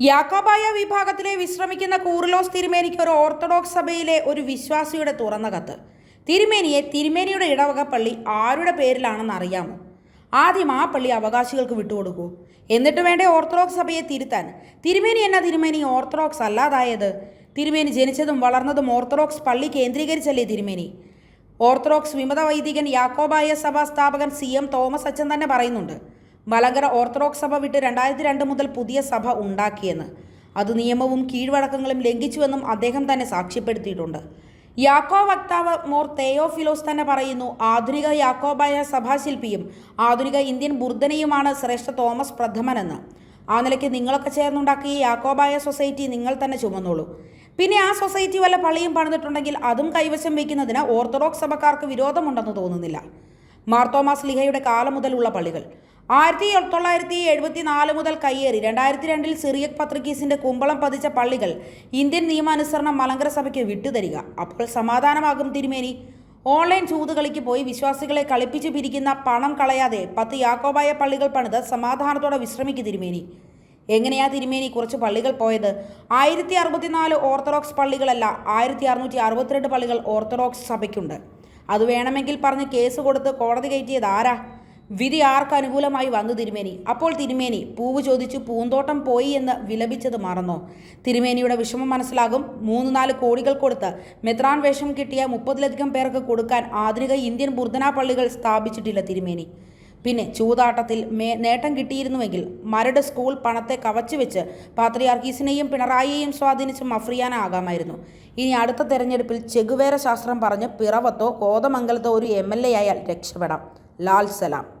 യാക്കോബായ വിഭാഗത്തിലെ വിശ്രമിക്കുന്ന കൂറിലോസ് തിരുമേനിക്ക് ഒരു ഓർത്തഡോക്സ് സഭയിലെ ഒരു വിശ്വാസിയുടെ തുറന്ന കത്ത് തിരുമേനിയെ തിരുമേനിയുടെ ഇടവക പള്ളി ആരുടെ പേരിലാണെന്ന് അറിയാമോ? ആദ്യം ആ പള്ളി അവകാശികൾക്ക് വിട്ടുകൊടുക്കൂ. എന്നിട്ട് വേണ്ടേ ഓർത്തഡോക്സ് സഭയെ തിരുത്താൻ. തിരുമേനി എന്ന തിരുമേനി ഓർത്തഡോക്സ് അല്ലാതായത്? തിരുമേനി ജനിച്ചതും വളർന്നതും ഓർത്തഡോക്സ് പള്ളി കേന്ദ്രീകരിച്ചല്ലേ തിരുമേനി? ഓർത്തഡോക്സ് വിമത വൈദികൻ യാക്കോബായ സഭാ സ്ഥാപകൻ സി എം തോമസ് അച്ഛൻ തന്നെ പറയുന്നുണ്ട്. മലങ്കര ഓർത്തഡോക്സ് സഭ വിട്ട് രണ്ടായിരത്തി രണ്ട് മുതൽ പുതിയ സഭ ഉണ്ടാക്കിയെന്ന്. അത് നിയമവും കീഴ്വഴക്കങ്ങളും ലംഘിച്ചുവെന്നും അദ്ദേഹം തന്നെ സാക്ഷ്യപ്പെടുത്തിയിട്ടുണ്ട്. യാക്കോ വക്താവ് മോർ തെയോഫിലോസ് തന്നെ പറയുന്നു ആധുനിക യാക്കോബായ സഭാശില്പിയും ആധുനിക ഇന്ത്യൻ ബുർദനയുമാണ് ശ്രേഷ്ഠ തോമസ് പ്രഥമനെന്ന്. ആ നിലയ്ക്ക് നിങ്ങളൊക്കെ ചേർന്നുണ്ടാക്കിയ യാക്കോബായ സൊസൈറ്റി നിങ്ങൾ തന്നെ ചുമന്നോളൂ. പിന്നെ ആ സൊസൈറ്റി വല്ല പള്ളിയും പണിതിട്ടുണ്ടെങ്കിൽ അതും കൈവശം വയ്ക്കുന്നതിന് ഓർത്തഡോക്സ് സഭക്കാർക്ക് വിരോധമുണ്ടെന്ന് തോന്നുന്നില്ല. മാർത്തോമാസ് ലിഹയുടെ കാലം മുതലുള്ള പള്ളികൾ. ആയിരത്തി തൊള്ളായിരത്തി എഴുപത്തി നാല് മുതൽ കയ്യേറി രണ്ടായിരത്തി രണ്ടിൽ സിറിയക് പത്രികീസിന്റെ കുമ്പളം പതിച്ച പള്ളികൾ ഇന്ത്യൻ നിയമാനുസരണം മലങ്കര സഭയ്ക്ക് വിട്ടുതരിക. അപ്പോൾ സമാധാനമാകും തിരുമേനി. ഓൺലൈൻ ചൂതുകളിക്ക് പോയി വിശ്വാസികളെ കളിപ്പിച്ചു പിരിക്കുന്ന പണം കളയാതെ പത്ത് യാക്കോബായ പള്ളികൾ പണിത് സമാധാനത്തോടെ വിശ്രമിക്കു തിരുമേനി. എങ്ങനെയാ തിരുമേനി കുറച്ച് പള്ളികൾ പോയത്? ആയിരത്തി അറുപത്തിനാല് ഓർത്തഡോക്സ് പള്ളികളല്ല ആയിരത്തി അറുന്നൂറ്റി അറുപത്തിരണ്ട് പള്ളികൾ ഓർത്തഡോക്സ് സഭയ്ക്കുണ്ട്. അത് വേണമെങ്കിൽ പറഞ്ഞ് കേസ് കൊടുത്ത് കോടതി കയറ്റിയത് ആരാ? വിധി ആർക്ക് അനുകൂലമായി വന്നു തിരുമേനി. അപ്പോൾ തിരുമേനി പൂവ് ചോദിച്ചു പൂന്തോട്ടം പോയി എന്ന് വിലപിച്ചത് മറന്നോ? തിരുമേനിയുടെ വിഷമം മനസ്സിലാകും. മൂന്ന് നാല് കോടികൾ കൊടുത്ത് മെത്രാൻ വേഷം കിട്ടിയ മുപ്പതിലധികം പേർക്ക് കൊടുക്കാൻ ആധുനിക ഇന്ത്യൻ ബുർദനാ പള്ളികൾ സ്ഥാപിച്ചിട്ടില്ല തിരുമേനി. പിന്നെ ചൂതാട്ടത്തിൽ മേ നേട്ടം കിട്ടിയിരുന്നുവെങ്കിൽ മരട് സ്കൂൾ പണത്തെ കവച്ചു വെച്ച് പാത്രിയാർക്കീസിനെയും പിണറായിയെയും സ്വാധീനിച്ച് മഫ്രിയാനാകാമായിരുന്നു ഇനി അടുത്ത തെരഞ്ഞെടുപ്പിൽ ചെഗുവേര ശാസ്ത്രം പറഞ്ഞ് പിറവത്തോ കോതമംഗലത്തോ ഒരു എം എൽ എ ആയാൽ രക്ഷപ്പെടാം. ലാൽ സലാം.